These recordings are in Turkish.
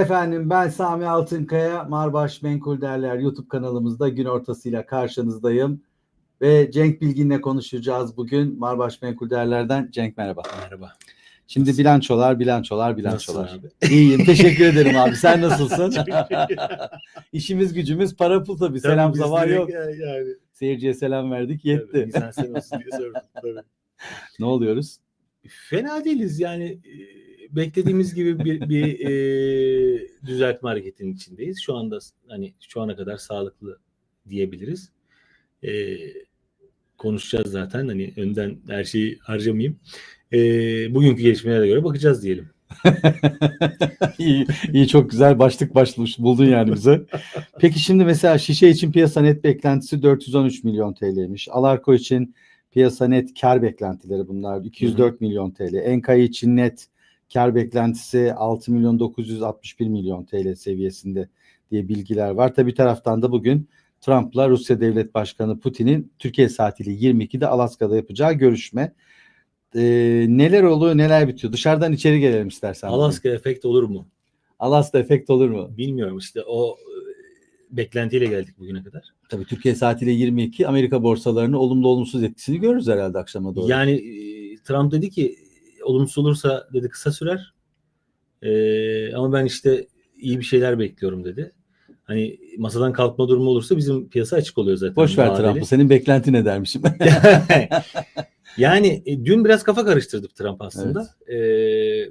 Efendim ben Sami Altınkaya, Marbaş Menkul Değerler YouTube kanalımızda gün ortasıyla karşınızdayım. Ve Cenk Bilgin'le konuşacağız bugün. Marbaş Menkul Değerler'den Cenk merhaba. Merhaba. Şimdi bilançolar, bilançolar, bilançolar. Nasılsın abi? İyiyim, teşekkür ederim abi. Sen nasılsın? İşimiz gücümüz para pul tabii. Selam Tabii sabah direkt yok. Yani, Seyirciye selam verdik, yetti. Tabii, güzel sen olsun diye sordum. Tabii. ne oluyoruz? Fena değiliz yani e, beklediğimiz gibi bir, bir e, düzeltme hareketinin içindeyiz. Şu anda hani şu ana kadar sağlıklı diyebiliriz. E, konuşacağız zaten hani önden her şeyi harcamayayım. E, bugünkü gelişmelere göre bakacağız diyelim. iyi, iyi çok güzel başlık başlamış buldun yani bize. Peki şimdi mesela şişe için piyasa net beklentisi 413 milyon TL'ymiş. Alarko için piyasa net kar beklentileri bunlar 204 milyon TL. Enkayı için net kar beklentisi 6 milyon 961 milyon TL seviyesinde diye bilgiler var. Tabii bir taraftan da bugün Trump'la Rusya Devlet Başkanı Putin'in Türkiye saatiyle 22'de Alaska'da yapacağı görüşme. Ee, neler oluyor neler bitiyor? Dışarıdan içeri gelelim istersen. Alaska efekt olur mu? Alaska efekt olur mu? Bilmiyorum işte o e, beklentiyle geldik bugüne kadar. Tabii Türkiye saatiyle 22 Amerika borsalarının olumlu olumsuz etkisini görürüz herhalde akşama doğru. Yani e, Trump dedi ki olumsuz olursa dedi kısa sürer. E, ama ben işte iyi bir şeyler bekliyorum dedi. Hani masadan kalkma durumu olursa bizim piyasa açık oluyor zaten. Boş ver. Trump'ı. Senin beklentin ne dermişim? yani e, dün biraz kafa karıştırdık Trump aslında. E,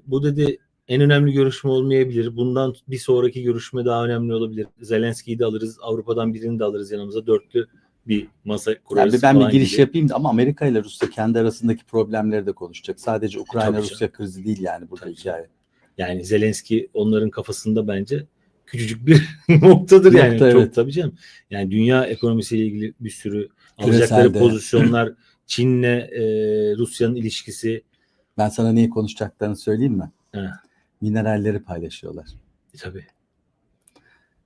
bu dedi en önemli görüşme olmayabilir. Bundan bir sonraki görüşme daha önemli olabilir. Zelenski'yi de alırız. Avrupa'dan birini de alırız yanımıza. Dörtlü bir masa kurarız yani ben bir giriş gibi. yapayım da ama Amerika ile Rusya kendi arasındaki problemleri de konuşacak. Sadece Ukrayna Tabii Rusya krizi değil yani burada Tabii hikaye. Yani Zelenski onların kafasında bence küçücük bir noktadır yani. Nokta, Çok evet. tabii canım. Yani dünya ekonomisiyle ilgili bir sürü Küreselde. alacakları pozisyonlar, Çin'le e, Rusya'nın ilişkisi. Ben sana neyi konuşacaklarını söyleyeyim mi? Ha, Mineralleri paylaşıyorlar. e, tabii.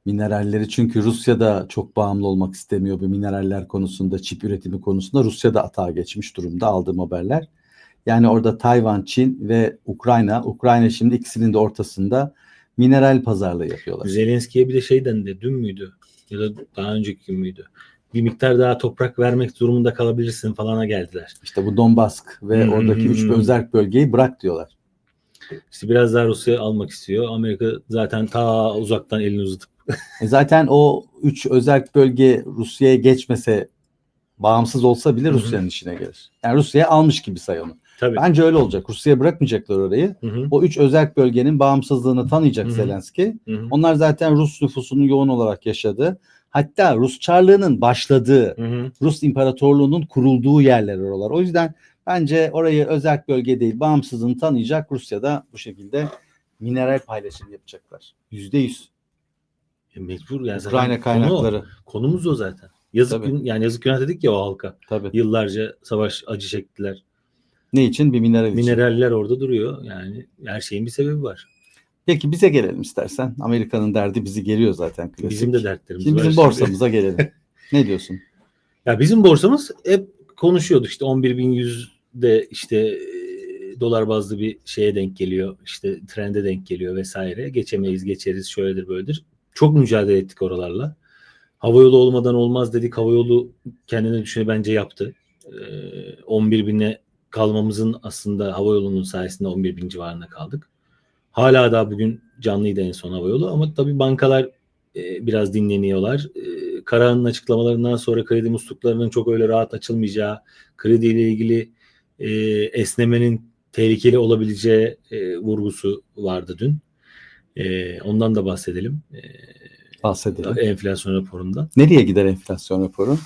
Mineralleri çünkü Rusya da çok bağımlı olmak istemiyor bu mineraller konusunda, çip üretimi konusunda. Rusya da atağa geçmiş durumda aldığım haberler. Yani orada Tayvan, Çin ve Ukrayna. Ukrayna şimdi ikisinin de ortasında mineral pazarlığı yapıyorlar. Zelenski'ye bir de şey dendi. Dün müydü? Ya da daha önceki gün müydü? Bir miktar daha toprak vermek durumunda kalabilirsin falana geldiler. İşte bu Donbask ve Hmm. oradaki üç özerk bölgeyi bırak diyorlar. İşte biraz daha Rusya almak istiyor. Amerika zaten ta uzaktan elini uzatıp E zaten o üç özerk bölge Rusya'ya geçmese bağımsız olsa bile. Rusya'nın işine gelir. Yani Rusya'ya almış gibi say onu. tabii. Bence öyle olacak. Rusya'ya bırakmayacaklar orayı. Hı hı, O üç özerk bölgenin bağımsızlığını tanıyacak Hı hı. Zelenski. hı hı, Onlar zaten Rus nüfusunun yoğun olarak yaşadığı, hatta Rus Çarlığı'nın başladığı, hı hı. Rus İmparatorluğu'nun kurulduğu yerler oralar. O yüzden bence orayı özerk bölge değil, bağımsızlığını tanıyacak Rusya'da bu şekilde mineral paylaşımı yapacaklar. Yüzde yüz. E, mecbur yani zaten Ukrayna konu o. kaynakları. konumuz o zaten. Yazık Tabii. gün, yani yazık günah dedik ya o halka. Tabii. Yıllarca savaş acı çektiler. Ne için? Bir mineral için. Mineraller orada duruyor. Yani her şeyin bir sebebi var. Peki bize gelelim istersen. Amerika'nın derdi bizi geliyor zaten. Klasik. Bizim de dertlerimiz Şimdi var. bizim borsamıza gelelim. ne diyorsun? Ya bizim borsamız hep konuşuyorduk işte 11.100'de işte e, dolar bazlı bir şeye denk geliyor. işte trende denk geliyor vesaire. Geçemeyiz, geçeriz, şöyledir, böyledir. Çok mücadele ettik oralarla. Havayolu olmadan olmaz dedik. Havayolu kendine düşeni bence yaptı. Ee, 11 bine kalmamızın aslında havayolunun sayesinde 11 bin civarında kaldık. Hala da bugün canlıydı en son havayolu ama tabii bankalar e, biraz dinleniyorlar. E, Karahan'ın açıklamalarından sonra kredi musluklarının çok öyle rahat açılmayacağı, krediyle ilgili e, esnemenin tehlikeli olabileceği e, vurgusu vardı dün. E, ondan da bahsedelim. E, Bahsedelim. enflasyon raporundan. Nereye gider enflasyon raporu?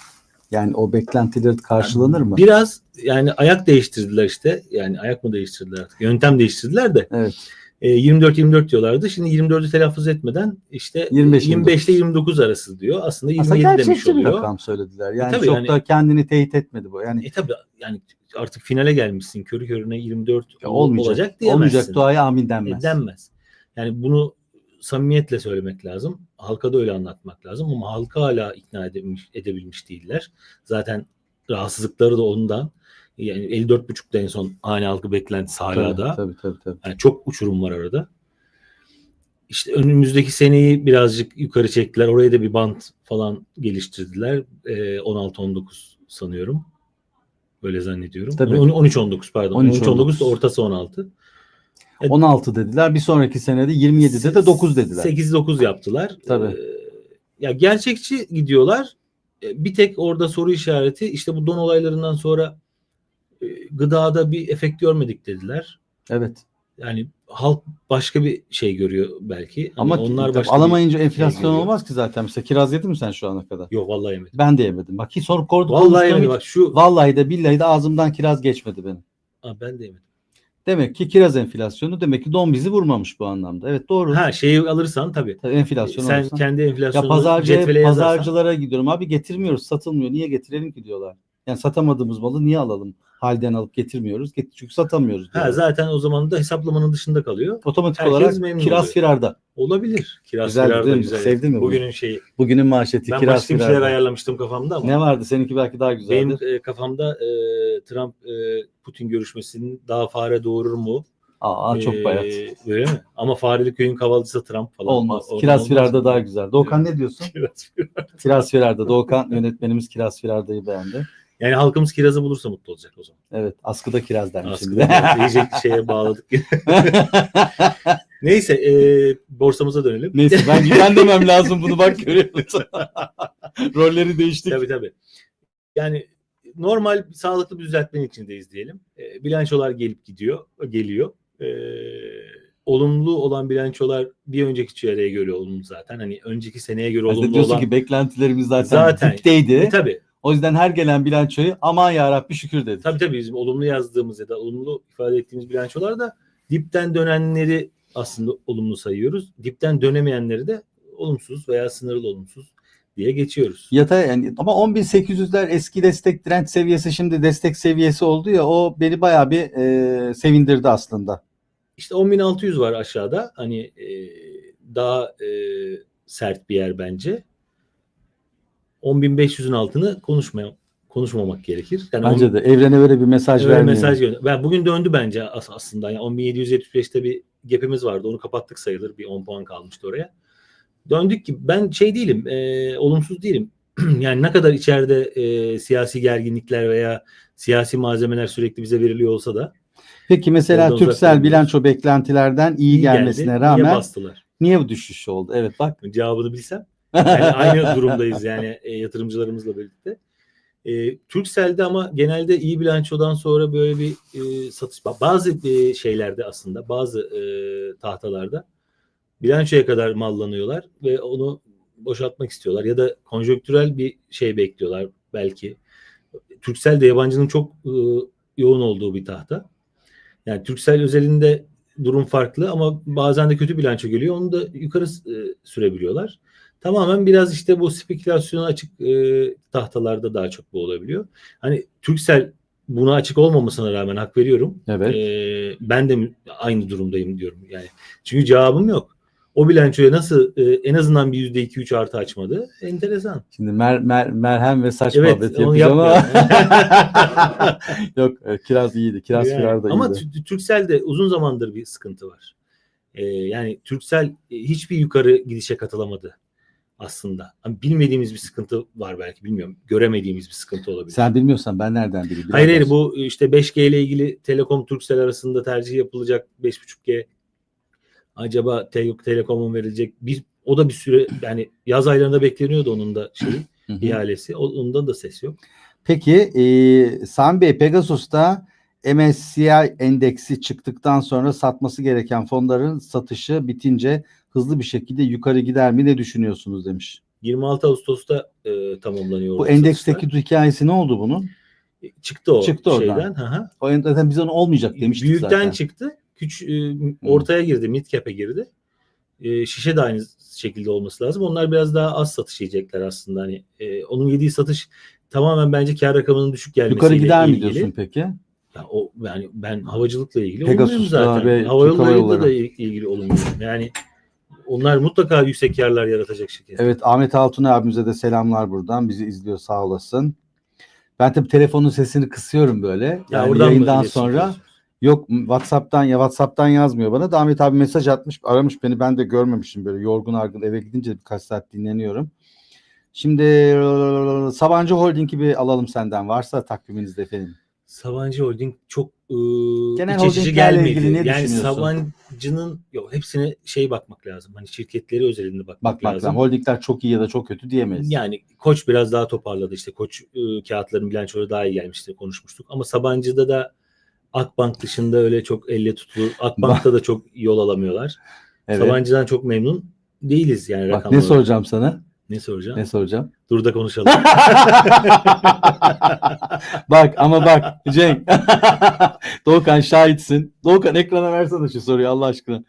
Yani o beklentiler karşılanır mı? Biraz yani ayak değiştirdiler işte. Yani ayak mı değiştirdiler artık? Yöntem değiştirdiler de. Evet. E, 24-24 diyorlardı. Şimdi 24'ü telaffuz etmeden işte 25, 25 ile 29 arası diyor. Aslında 27 Aslında demiş gerçekçi bir oluyor. rakam söylediler. Yani tabii çok yani- da kendini teyit etmedi bu. Yani E tabi yani artık finale gelmişsin. Körü körüne 24 Ya olmayacak. olacak diyemezsin. olmayacak duaya amin denmez. E, denmez. Yani bunu samimiyetle söylemek lazım. Halka da öyle anlatmak lazım ama halka hala ikna edebilmiş, edebilmiş değiller. Zaten rahatsızlıkları da ondan. Yani 54.5'da en son hane halkı beklentisi hala tabii, da. Tabii tabii tabii. Yani çok uçurum var arada. işte önümüzdeki seneyi birazcık yukarı çektiler. Oraya da bir bant falan geliştirdiler. Ee, 16-19 sanıyorum. Böyle zannediyorum. Tabii. 13-19 pardon. 13-19. 13-19 da ortası 16. 16 dediler. Bir sonraki senede 27'de de 9 dediler. 8-9 yaptılar. Tabii. Ee, ya gerçekçi gidiyorlar. Ee, Bir tek orada soru işareti işte bu don olaylarından sonra e, gıdada bir efekt görmedik dediler. Evet. Yani halk başka bir şey görüyor belki. Hani Ama onlar tabii başka bir- alamayınca enflasyon görüyor. olmaz ki zaten. Mesela kiraz yedin mi sen şu ana kadar? Yok vallahi yemedim. Ben de yemedim. Bak hiç soru kordu. Vallahi yemedim. Bak şu Vallahi de billahi de ağzımdan kiraz geçmedi benim. Aa, ben de yemedim. Demek ki kiraz enflasyonu demek ki don bizi vurmamış bu anlamda. Evet doğru. Ha şeyi alırsan tabii. Tabii enflasyon Sen olursa. kendi Ya enflasyonunu pazarcı, cetvele yazarsan pazarcılara gidiyorum. Abi getirmiyoruz, satılmıyor. Niye getirelim ki diyorlar. Yani satamadığımız malı niye alalım? Halden alıp getirmiyoruz. Get- Çünkü satamıyoruz. ha, zaten o zaman da hesaplamanın dışında kalıyor. Otomatik herkes olarak memnun kiraz oluyor. firarda. Olabilir. Kiraz Güzel firar da değil mi? güzel. Sevdin mi bunu? Bugünün şeyi. Bugünün manşeti Ben kiraz başka bir şeyler firarda. ayarlamıştım kafamda ama. Ne vardı? Seninki belki daha güzeldir. Benim e, kafamda e, Trump e, Putin görüşmesinin daha fare doğurur mu? Aa çok E, bayat. Öyle mi? Ama fareli köyün kahvaltısı Trump falan. Olmaz. O- Kiraz olmaz firarda mı? daha güzel. Doğukan ne diyorsun? Kiraz firar. Kiraz firarda. Doğukan yönetmenimiz kiraz firardayı beğendi. Yani halkımız kirazı bulursa mutlu olacak o zaman. Evet. Askıda kiraz dermiş şimdi. Aslında iyice şeye bağladık. Neyse e, borsamıza dönelim. Neyse ben güvenmemem lazım bunu bak görüyor musun? Rolleri değiştik. Tabii tabii. Yani normal sağlıklı bir düzeltmenin içindeyiz diyelim. E, bilançolar gelip gidiyor, geliyor. E, olumlu olan bilançolar bir önceki çeyreğe göre olumlu zaten. Hani önceki seneye göre olumlu diyorsun olan. ki beklentilerimiz zaten, Zaten. dipteydi. E, tabii. O yüzden her gelen bilançoyu aman ya Rabbi şükür dedik. Tabii tabii bizim olumlu yazdığımız ya da olumlu ifade ettiğimiz bilançolar da dipten dönenleri aslında olumlu sayıyoruz. Dipten dönemeyenleri de olumsuz veya sınırlı olumsuz diye geçiyoruz. Yatay yani ama 10.800'ler eski destek direnç seviyesi şimdi destek seviyesi oldu ya o beni bayağı bir e, sevindirdi aslında. İşte 10.600 var aşağıda. Hani e, daha e, sert bir yer bence. 10.500'ün altını konuşmaya konuşmamak gerekir. Yani Bence de evrene böyle bir mesaj Öyle vermiyor. mesaj gönder. Ben bugün döndü bence as- aslında. Yani 10.775'te bir gap'imiz vardı. Onu kapattık sayılır. Bir 10 puan kalmıştı oraya. Döndük ki ben şey değilim. e, olumsuz değilim. yani ne kadar içeride e, siyasi gerginlikler veya siyasi malzemeler sürekli bize veriliyor olsa da Peki mesela uzak Türksel bilanço beklentilerden iyi, iyi gelmesine geldi. rağmen Niye niye, bastılar? bu düşüş oldu? Evet bak. Cevabını bilsem. Aynı durumdayız yani e, yatırımcılarımızla birlikte. E, Turkcell'de ama genelde iyi bilançodan sonra böyle bir e, satış bazı e, şeylerde aslında bazı e, tahtalarda bilançoya kadar mallanıyorlar ve onu boşaltmak istiyorlar ya da konjonktürel bir şey bekliyorlar belki. Turkcell de yabancının çok e, yoğun olduğu bir tahta. Yani Turkcell özelinde durum farklı ama bazen de kötü bilanço geliyor. Onu da yukarı e, sürebiliyorlar. Tamamen biraz işte bu spekülasyona açık e, tahtalarda daha çok bu olabiliyor. Hani Turkcell buna açık olmamasına rağmen hak veriyorum. Evet. E, ben de aynı durumdayım diyorum yani. Çünkü cevabım yok. O bilançoya nasıl e, en azından bir yüzde iki üç artı açmadı? Enteresan. Şimdi mer, mer, merhem ve saç Evet, muhabbeti yapacağım ama yok e, kiraz iyiydi. Kiraz Yani, firar da ama iyiydi. Tü- Turkcell'de uzun zamandır bir sıkıntı var. Ee, yani Turkcell e, hiçbir yukarı gidişe katılamadı aslında. Bilmediğimiz bir sıkıntı var belki bilmiyorum. Göremediğimiz bir sıkıntı olabilir. Sen bilmiyorsan ben nereden bileyim? Biraz hayır hayır bu işte 5G ile ilgili Telekom Turkcell arasında tercih yapılacak 5.5G acaba Te- Telekom'un verilecek bir o da bir süre yani yaz aylarında bekleniyordu onun da şeyi ihalesi. Ondan da ses yok. Peki e, Sami Bey Pegasus'ta MSCI endeksi çıktıktan sonra satması gereken fonların satışı bitince hızlı bir şekilde yukarı gider mi ne düşünüyorsunuz demiş. 26 Ağustos'ta e, tamamlanıyor. Bu endeksteki hikayesi ne oldu bunun? çıktı o Çıktı oradan. şeyden. Hı hı. O en- zaten biz onu olmayacak demiştik Büyükten zaten. çıktı. Küç e, ortaya girdi, mid cap'e girdi. E, şişe de aynı şekilde olması lazım. Onlar biraz daha az satış yiyecekler aslında. Hani e, onun yediği satış tamamen bence kar rakamının düşük gelmesiyle Yukarı gider mi ilgili. diyorsun peki? Ya o yani ben havacılıkla ilgili olumluyum zaten. ve Hava yollarıyla Yolları. da il- ilgili olumluyum. Yani onlar mutlaka yüksek karlar yaratacak şirket. Evet Ahmet Altun abimize de selamlar buradan. Bizi izliyor sağ olasın. Ben tabii telefonun sesini kısıyorum böyle. Ya Yani oradan yayından sonra? Yok WhatsApp'tan ya WhatsApp'tan yazmıyor bana. Da Ahmet abi mesaj atmış, aramış beni. Ben de görmemişim böyle yorgun argın eve gidince birkaç saat dinleniyorum. Şimdi Sabancı Holding'i bir alalım senden. Varsa takviminizde efendim. Sabancı Holding çok ıı, Genel iç holdinglerle gelmedi. ilgili ne yani? Sabancı'nın yok hepsine şey bakmak lazım. Hani şirketleri özelinde bakmak, Bakmak lazım. lazım. Holdingler çok iyi ya da çok kötü diyemeyiz. Yani Koç biraz daha toparladı. İşte Koç ıı, kağıtların bilançoları daha iyi gelmişti konuşmuştuk. Ama Sabancı'da da Akbank dışında öyle çok elle tutulu. Akbank'ta da çok yol alamıyorlar. evet. Sabancı'dan çok memnun değiliz yani Bak rakam ne olarak. soracağım sana? Ne soracağım? Ne soracağım? Dur da konuşalım. bak ama bak Cenk. Doğukan şahitsin. Doğukan ekrana versene şu soruyu Allah aşkına.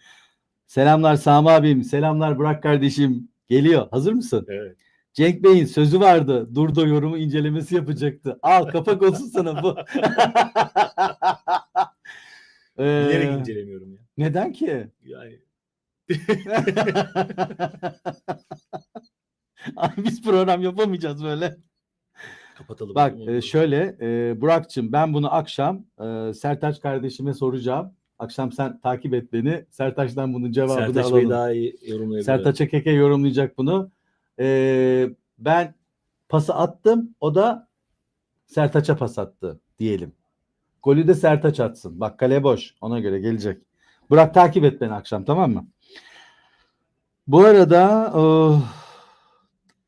Selamlar Sami abim. Selamlar Burak kardeşim. Geliyor. Hazır mısın? evet. Cenk Bey'in sözü vardı. Durdo yorumu incelemesi yapacaktı. Al kapak olsun sana bu. Ee, Bilerek incelemiyorum ya. Neden ki? Yani Abi biz program yapamayacağız böyle. kapatalım. Bak e, şöyle e, Burak'cığım ben bunu akşam e, Sertaç kardeşime soracağım. Akşam sen takip et beni. Sertaç'tan bunun cevabını Sertaç alalım. Bey daha iyi yorumlayabilir. Sertaç Ekeke yorumlayacak bunu. E, ben pası attım. O da Sertaç'a pas attı diyelim. Golü de Sertaç atsın. Bak kale boş. Ona göre gelecek. Burak takip et beni akşam tamam mı? Bu arada oh,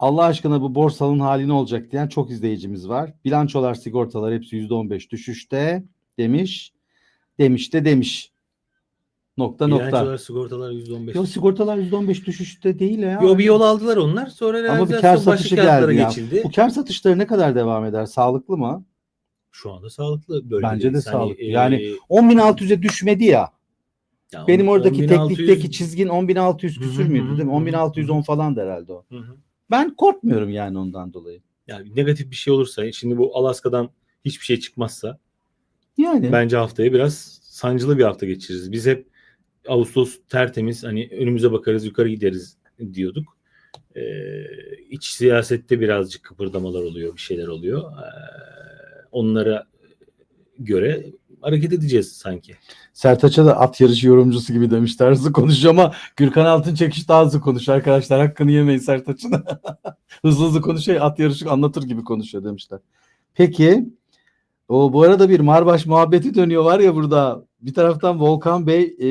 Allah aşkına bu borsanın hali ne olacak diyen çok izleyicimiz var. Bilançolar, sigortalar hepsi %15 düşüşte demiş. Demiş de demiş. Nokta nokta. Bilançolar, sigortalar %15. Yok sigortalar %15 düşüşte değil ya. Yo bir yol aldılar onlar. Sonra Ama bir realizasyon kar başka satışı kağıtlara geldi ya. geçildi. Bu kar satışları ne kadar devam eder? Sağlıklı mı? Şu anda sağlıklı böyle. Bence de sağlıklı. e, Yani 10.600'e düşmedi ya. ya Benim on- oradaki 10.600 teknikteki çizgin 10.600 küsür Hı hı müydü hı değil mi? hı hı. 10.610 falan da herhalde o. Hı hı. Ben korkmuyorum yani ondan dolayı. Yani negatif bir şey olursa şimdi bu Alaska'dan hiçbir şey çıkmazsa Yani bence haftaya biraz sancılı bir hafta geçiririz. Biz hep Ağustos tertemiz hani önümüze bakarız yukarı gideriz diyorduk. Ee, iç siyasette birazcık kıpırdamalar oluyor, bir şeyler oluyor. Ee, onlara göre hareket edeceğiz sanki. Sertaç'a da at yarışı yorumcusu gibi demişler. Hızlı konuşuyor ama Gürkan Altın çekiş daha hızlı konuşuyor arkadaşlar. Hakkını yemeyin Sertaç'ın. hızlı hızlı konuşuyor. At yarışı anlatır gibi konuşuyor demişler. Peki o bu arada bir Marbaş muhabbeti dönüyor var ya burada. Bir taraftan Volkan Bey e,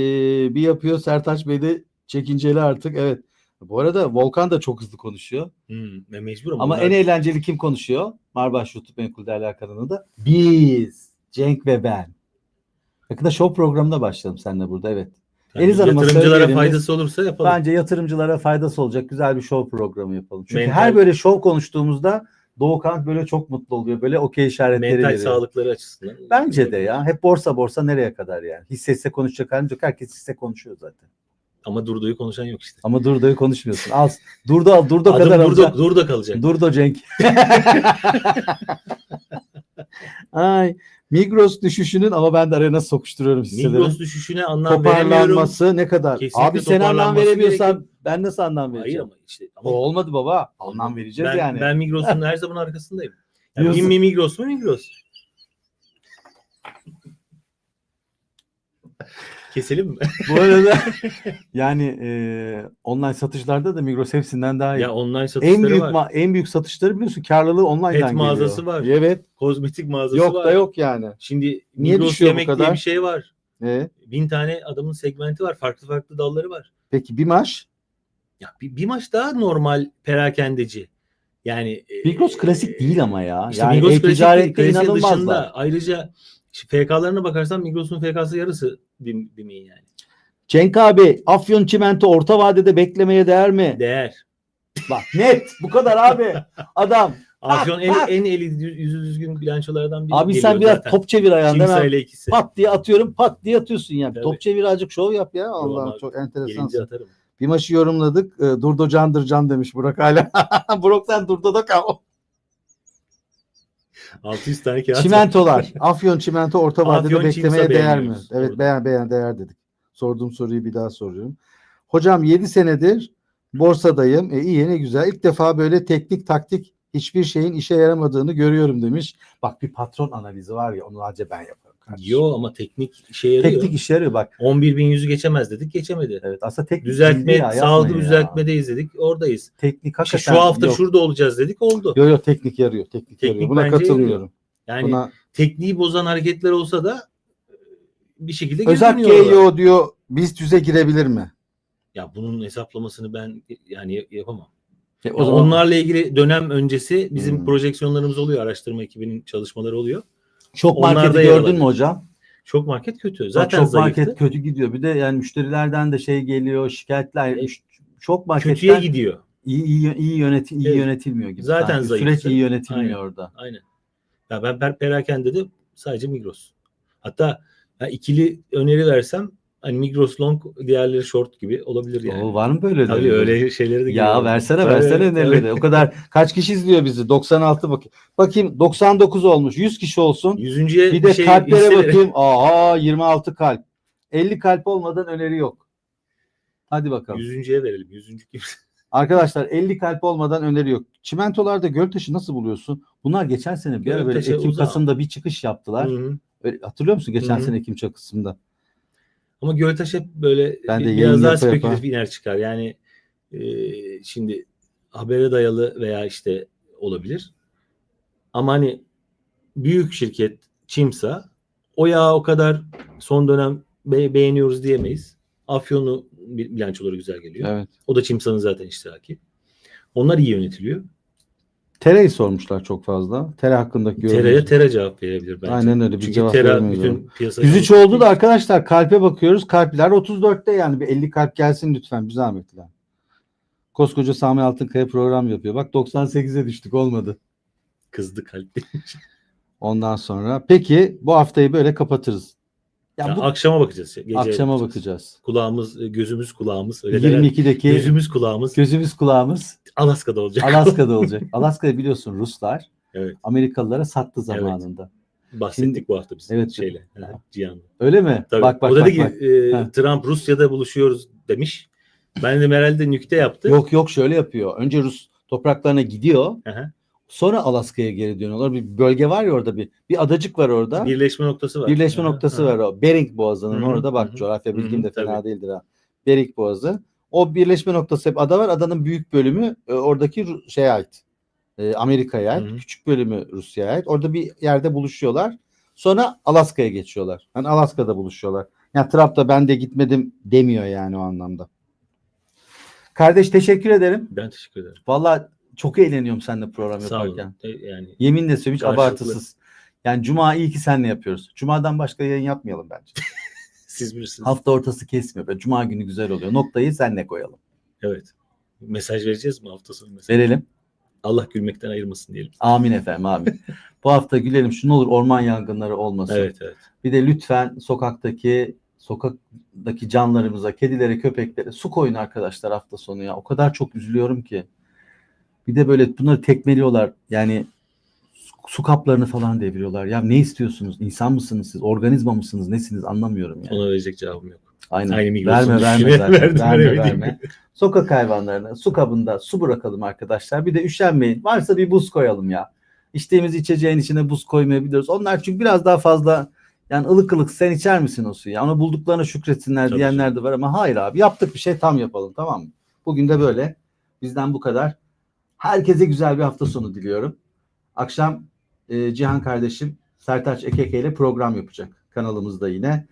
bir yapıyor. Sertaç Bey de çekinceli artık. Evet. Bu arada Volkan da çok hızlı konuşuyor. Hmm, mecbur ama, Ama bunlar- en eğlenceli kim konuşuyor? Marbaş YouTube Menkul Değerler kanalında. Biz. Cenk ve ben. Yakında show programına başlayalım seninle burada evet. yani Eliz Hanım'a yatırımcılara faydası olursa yapalım. Bence yatırımcılara faydası olacak güzel bir show programı yapalım. Çünkü Mental- her böyle show konuştuğumuzda Doğukan böyle çok mutlu oluyor. Böyle okey işaretleri Mental veriyor. sağlıkları açısından. Bence de ya. Hep borsa borsa nereye kadar yani? Hisse hisse konuşacak halimiz yok. Herkes hisse konuşuyor zaten. Ama Durdo'yu konuşan yok işte. Ama Durdo'yu konuşmuyorsun. Al. Durdo al. Durdo Adım kadar Durdo, alacak. Durdo kalacak. Durdo Cenk. Ay. Migros düşüşünün ama ben de araya sokuşturuyorum hisseleri. Migros düşüşüne anlam veremiyorum. Toparlanması ne kadar? Kesinlikle Abi sen anlam veremiyorsan gerekiyor. ben nasıl anlam Hayır vereceğim? ama işte ama O olmadı baba. Anlam vereceğiz ben, yani. Ben Migros'un her zaman arkasındayım. Yani Diyorsun. mi Migros mu Migros? Keselim mi? Bu arada yani e, online satışlarda da Migros hepsinden daha iyi. ya online satışları en büyük var. ma- en büyük satışları biliyorsun karlılığı online'dan geliyor. mağazası var. Evet. Kozmetik mağazası Yok var. da yok yani. Şimdi Niye Migros yemek diye kadar? bir şey var. E, Bin tane adamın segmenti var. Farklı farklı dalları var. peki bir maç Ya bir, bir maç daha normal perakendeci. Yani e, Migros klasik değil ama ya. İşte yani Migros klasik değil, e-ticarette klasiğin inanılmazlar. dışında ayrıca FK'larına bakarsan Migros'un FK'sı yarısı BİM, BİM'in yani. Cenk abi Afyon Çimento orta vadede beklemeye değer mi? Değer. Bak net bu kadar abi. Adam. Afyon en, bak. en eli yüzü düzgün bilançolardan biri Abi sen biraz zaten. top çevir ayağında hemen. ikisi. Pat diye atıyorum pat diye atıyorsun yani. Tabii. Top çevir azıcık şov yap ya. Allah çok enteresan. Bir maçı yorumladık. E, Durdo candır can demiş Burak hala. Burak sen Durdo'da kal. 600 tane kağıt. Çimentolar. Afyon çimento orta vadede Afyon beklemeye değer mi? Evet Doğru. beğen beğen değer dedik. Sorduğum soruyu bir daha soruyorum. Hocam 7 senedir borsadayım. E iyi ne güzel. İlk defa böyle teknik taktik hiçbir şeyin işe yaramadığını görüyorum demiş. Bak bir patron analizi var ya onu acaba ben yaparım. Kardeşim. Yo ama teknik işe yarıyor. Teknik işe yarıyor bak. 11.100'ü geçemez dedik geçemedi. Evet aslında teknik Düzeltme, ya, ya. düzeltmedeyiz dedik oradayız. Teknik İşte hakikaten şu hafta yok. şurada olacağız dedik oldu. Yo yo teknik yarıyor. Teknik, Teknik yarıyor. Buna bence katılmıyorum. Yani Buna tekniği bozan hareketler olsa da bir şekilde Özak dönüyorlar. GEO diyor BIST 100'e girebilir mi? Ya bunun hesaplamasını ben yani yapamam. E, Ya onlarla ilgili dönem öncesi bizim Hmm. projeksiyonlarımız oluyor. Araştırma ekibinin çalışmaları oluyor. Çok onlar marketi gördün mü hocam? Çok market kötü. Zaten çok zayıftı. market kötü gidiyor. Bir de yani müşterilerden de şey geliyor, şikayetler. E, çok marketler Kötüye gidiyor. iyi iyi iyi yönet iyi Evet. yönetilmiyor gibi. Zaten sanki. zayıftı. Süreç iyi yönetilmiyor Aynen. orada. Aynen. Ya ben per perakende de sadece Migros. Hatta ya ikili öneri versem hani Migros long diğerleri short gibi olabilir yani. Oo, var mı böyle? Tabii de? öyle şeyleri de Ya versene Tabii, versene önerileri. O kadar kaç kişi izliyor bizi? 96 bak. Bakayım 99 olmuş. 100 kişi olsun. Yüzüncüye Bir de şey kalplere hisse- bakayım. Aa 26 kalp. 50 kalp olmadan öneri yok. Hadi bakalım. Yüzüncüye verelim. Yüzüncü kimse. Arkadaşlar 50 kalp olmadan öneri yok. Çimentolarda Göltaş'ı nasıl buluyorsun? Bunlar geçen sene bir ara böyle Ekim uzağım. Kasım'da bir çıkış yaptılar. Hı hı. Öyle- hatırlıyor musun geçen Hı hı. sene Ekim Kasım'da? Ama Göltaş hep böyle Ben de yayın biraz daha spekülatif iner çıkar. Yani e, şimdi habere dayalı veya işte olabilir. Ama hani büyük şirket Çimsa o yağı o kadar son dönem be- beğeniyoruz diyemeyiz. Afyon'u bil- bilançoları güzel geliyor. Evet. O da Çimsa'nın zaten iştiraki. Onlar iyi yönetiliyor. Tere'yi sormuşlar çok fazla. Tere hakkındaki Tera'ya yorumumuz. Tera cevap verebilir bence. Aynen öyle bir Çünkü cevap veremiyor. bütün piyasa 103 oldu da arkadaşlar kalpe bakıyoruz. Kalpler 34'te yani bir 50 kalp gelsin lütfen bir zahmetler. Koskoca Sami Altınkaya program yapıyor. Bak 98'e düştük olmadı. kızdı kalp. Ondan sonra peki bu haftayı böyle kapatırız. Ya Ya bu akşama bakacağız. Gece akşama bakacağız. Kulağımız, e, gözümüz kulağımız. Öyle derler. 22'deki Gözümüz kulağımız gözümüz kulağımız Alaska'da olacak. Alaska'da olacak. Alaska'yı biliyorsun Ruslar Evet. Amerikalılara sattı zamanında. Bahsettik Şimdi- bu hafta biz Evet. şeyle. ha, Cihan'la. Öyle mi? Tabii. Bak bak o dedi bak, ki bak. e, Ha. Trump Rusya'da buluşuyoruz demiş. Ben de herhalde nükte yaptı. Yok yok şöyle yapıyor. Önce Rus topraklarına gidiyor. Hı hı. Sonra Alaska'ya geri dönüyorlar. Bir bölge var ya orada bir bir adacık var orada. Birleşme noktası var. Birleşme hı, noktası hı. var o. Bering Boğazı'nın orada bak hı hı. coğrafya bilgim de fena tabii. değildir ha. Bering Boğazı. O birleşme noktası hep ada var. Adanın büyük bölümü e, oradaki Ru- şeye ait. E, Amerika'ya ait. Hı hı. Küçük bölümü Rusya'ya ait. Orada bir yerde buluşuyorlar. Sonra Alaska'ya geçiyorlar. Yani Alaska'da buluşuyorlar. Yani Trump da ben de gitmedim demiyor yani o anlamda. Kardeş teşekkür ederim. Ben teşekkür ederim. Vallahi çok eğleniyorum seninle program Sağ yaparken. olun. Yani Yeminle hiç Karşılıklı. abartısız. Yani cuma iyi ki seninle yapıyoruz. Cumadan başka yayın yapmayalım bence. siz bilirsiniz. Hafta ortası kesmiyor. Böyle Cuma günü güzel oluyor. Noktayı senle koyalım. Evet. Mesaj vereceğiz mi hafta sonu mesaj? Verelim. Allah gülmekten ayırmasın diyelim. Amin efendim amin. Bu hafta gülelim. Şu ne olur orman yangınları olmasın. Evet evet. Bir de lütfen sokaktaki sokaktaki canlarımıza, kedilere, köpeklere su koyun arkadaşlar hafta sonu ya. O kadar çok üzülüyorum ki. Bir de böyle bunları tekmeliyorlar. Yani su- kaplarını falan deviriyorlar. Ya ne istiyorsunuz? İnsan mısınız siz? Organizma mısınız? Nesiniz? Anlamıyorum yani. Ona verecek cevabım yok. Aynen. Aynı verme verme zaten. verdim, verme verme. Sokak hayvanlarına su kabında su bırakalım arkadaşlar. Bir de üşenmeyin. Varsa bir buz koyalım ya. İçtiğimiz içeceğin içine buz koymayabiliyoruz. Onlar çünkü biraz daha fazla yani ılık ılık sen içer misin o suyu? Onu bulduklarına şükretsinler Tabii diyenler de var ama hayır abi yaptık bir şey tam yapalım tamam mı? Bugün de böyle. Bizden bu kadar. Herkese güzel bir hafta sonu diliyorum. Akşam e, Cihan kardeşim Sertaç Ekeke ile program yapacak kanalımızda yine.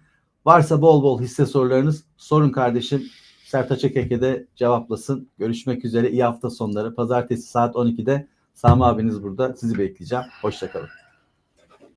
Varsa bol bol hisse sorularınız sorun kardeşim. Sertaç Ekeke de cevaplasın. Görüşmek üzere. İyi hafta sonları. Pazartesi saat 12'de Sami abiniz burada. Sizi bekleyeceğim. Hoşçakalın.